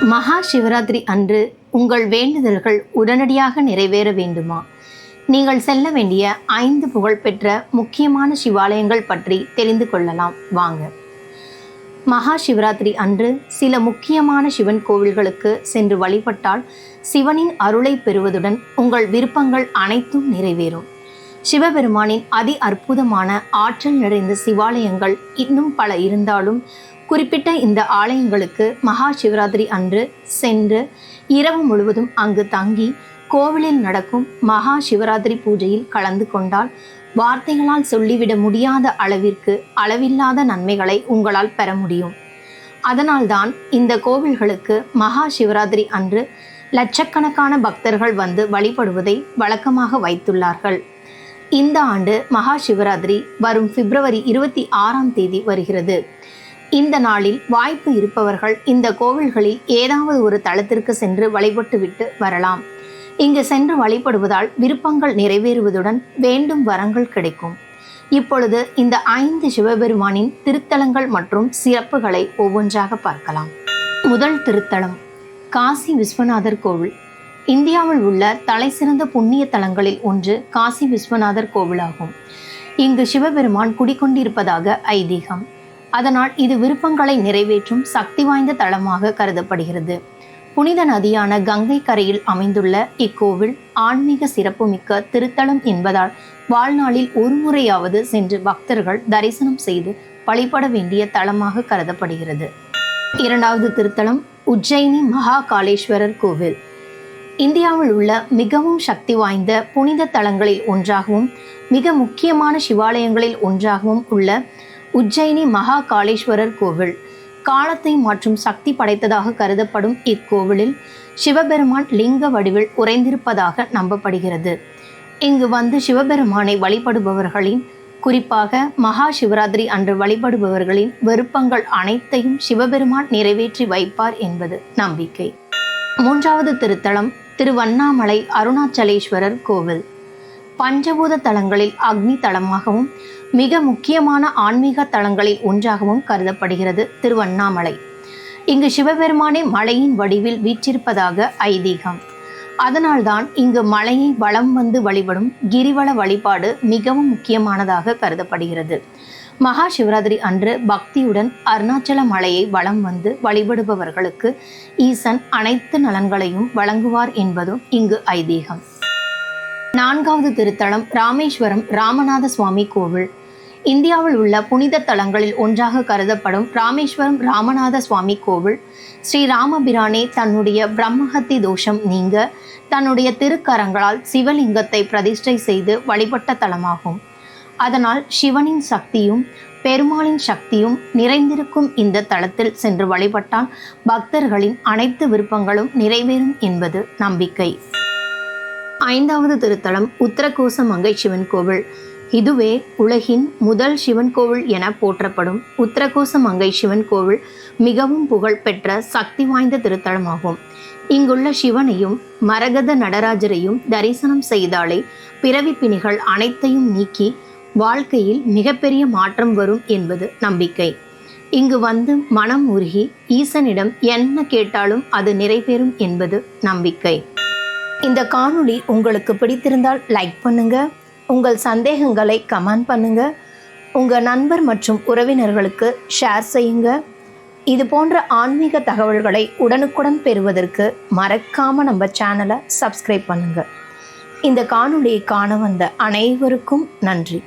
மகா சிவராத்திரி அன்று உங்கள் வேண்டுதல்கள் உடனடியாக நிறைவேற வேண்டுமா? நீங்கள் செல்ல வேண்டிய ஐந்து புகழ்பெற்ற முக்கியமான சிவாலயங்கள் பற்றி தெரிந்து கொள்ளலாம். வாங்க. மகா சிவராத்திரி அன்று சில முக்கியமான சிவன் கோவில்களுக்கு சென்று வழிபட்டால் சிவனின் அருளை பெறுவதுடன் உங்கள் விருப்பங்கள் அனைத்தும் நிறைவேறும். சிவபெருமானின் அதி அற்புதமான ஆற்றல் நிறைந்த சிவாலயங்கள் இன்னும் பல இருந்தாலும் குறிப்பிட்ட இந்த ஆலயங்களுக்கு மகா சிவராத்திரி அன்று சென்று இரவு முழுவதும் அங்கு தங்கி கோவிலில் நடக்கும் மகா சிவராத்திரி பூஜையில் கலந்து கொண்டால் வார்த்தைகளால் சொல்லிவிட முடியாத அளவிற்கு அளவில்லாத நன்மைகளை உங்களால் பெற முடியும். அதனால்தான் இந்த கோவில்களுக்கு மகா சிவராத்திரி அன்று லட்சக்கணக்கான பக்தர்கள் வந்து வழிபடுவதை வழக்கமாக வைத்துள்ளார்கள். இந்த ஆண்டு மகா சிவராத்திரி வரும் பிப்ரவரி இருபத்தி ஆறாம் தேதி வருகிறது. இந்த நாளில் வாய்ப்பு இருப்பவர்கள் இந்த கோவில்களில் ஏதாவது ஒரு தளத்திற்கு சென்று வழிபட்டுவிட்டு வரலாம். இங்கு சென்று வழிபடுவதால் விருப்பங்கள் நிறைவேறுவதுடன் வேண்டும் வரங்கள் கிடைக்கும். இப்பொழுது இந்த ஐந்து சிவபெருமானின் திருத்தலங்கள் மற்றும் சிறப்புகளை ஒவ்வொன்றாக பார்க்கலாம். முதல் திருத்தலம் காசி விஸ்வநாதர் கோவில். இந்தியாவில் உள்ள தலைசிறந்த புண்ணிய தலங்களில் ஒன்று காசி விஸ்வநாதர் கோவிலாகும். இங்கு சிவபெருமான் குடிக்கொண்டிருப்பதாக ஐதீகம். அதனால் இது விருப்பங்களை நிறைவேற்றும் சக்தி வாய்ந்த தலமாக கருதப்படுகிறது. புனித நதியான கங்கை கரையில் அமைந்துள்ள இக்கோவில் ஆன்மீக சிறப்புமிக்க திருத்தலம் என்பதால் வாழ்நாளில் ஒரு முறையாவது சென்று பக்தர்கள் தரிசனம் செய்து வழிபட வேண்டிய தலமாக கருதப்படுகிறது. இரண்டாவது திருத்தலம் உஜ்ஜயினி மகா காளேஸ்வரர் கோவில். இந்தியாவில் உள்ள மிகவும் சக்தி வாய்ந்த புனித தலங்களில் ஒன்றாகவும் மிக முக்கியமான சிவாலயங்களில் ஒன்றாகவும் உள்ள உஜ்ஜயினி மகா காளேஸ்வரர் கோவில். காலத்தை மாற்றும் சக்தி படைத்ததாக கருதப்படும் இக்கோவிலில் சிவபெருமான் லிங்க வடிவில் உறைந்திருப்பதாக நம்பப்படுகிறது. இங்கு வந்து சிவபெருமானை வழிபடுபவர்களின் குறிப்பாக மகா சிவராத்திரி அன்று வழிபடுபவர்களின் விருப்பங்கள் அனைத்தையும் சிவபெருமான் நிறைவேற்றி வைப்பார் என்பது நம்பிக்கை. மூன்றாவது திருத்தலம் திருவண்ணாமலை அருணாச்சலேஸ்வரர் கோவில். பஞ்சபூத தலங்களில் அக்னி தலமாகவும் மிக முக்கியமான ஆன்மீக தலங்களில் ஒன்றாகவும் கருதப்படுகிறது திருவண்ணாமலை. இங்கு சிவபெருமானே மலையின் வடிவில் வீற்றிருப்பதாக ஐதீகம். அதனால்தான் இங்கு மலையை வலம் வந்து வழிபடும் கிரிவல வழிபாடு மிகவும் முக்கியமானதாக கருதப்படுகிறது. மகா சிவராத்திரி அன்று பக்தியுடன் அருணாச்சல மலையை வலம் வந்து வழிபடுபவர்களுக்கு ஈசன் அனைத்து நலன்களையும் வழங்குவார் என்பதும் இங்கு ஐதீகம். நான்காவது திருத்தலம் ராமேஸ்வரம் ராமநாத சுவாமி கோவில். இந்தியாவில் உள்ள புனித தலங்களில் ஒன்றாக கருதப்படும் ராமேஸ்வரம் ராமநாத சுவாமி கோவில் ஸ்ரீ ராமபிரானே தன்னுடைய பிரம்மஹத்தி தோஷம் நீங்க தன்னுடைய திருக்கரங்களால் சிவலிங்கத்தை பிரதிஷ்டை செய்து வழிபட்ட தலமாகும். அதனால் சிவனின் சக்தியும் பெருமாளின் சக்தியும் நிறைந்திருக்கும் இந்த தளத்தில் சென்று வழிபட்டால் பக்தர்களின் அனைத்து விருப்பங்களும் நிறைவேறும் என்பது நம்பிக்கை. ஐந்தாவது திருத்தலம் உத்தரகோச மங்கை சிவன் கோவில் இதுவே உலகின் முதல் சிவன் கோவில் என போற்றப்படும் உத்தரகோச மங்கை சிவன் கோவில் மிகவும் புகழ்பெற்ற சக்தி வாய்ந்த திருத்தலமாகும். இங்குள்ள சிவனையும் மரகத நடராஜரையும் தரிசனம் செய்தாலே பிறவி பிணிகள் அனைத்தையும் நீக்கி வாழ்க்கையில் மிகப்பெரிய மாற்றம் வரும் என்பது நம்பிக்கை. இங்கு வந்து மனம் உருகி ஈசனிடம் என்ன கேட்டாலும் அது நிறைவேறும் என்பது நம்பிக்கை. இந்த காணொளி உங்களுக்கு பிடித்திருந்தால் லைக் பண்ணுங்கள் உங்கள் சந்தேகங்களை கமெண்ட் பண்ணுங்க. உங்கள் நண்பர் மற்றும் உறவினர்களுக்கு ஷேர் செய்யுங்க. இது போன்ற ஆன்மீக தகவல்களை உடனுக்குடன் பெறுவதற்கு மறக்காமல் நம்ம சேனலை சப்ஸ்கிரைப் பண்ணுங்கள் இந்த காணொளியை காண வந்த அனைவருக்கும் நன்றி.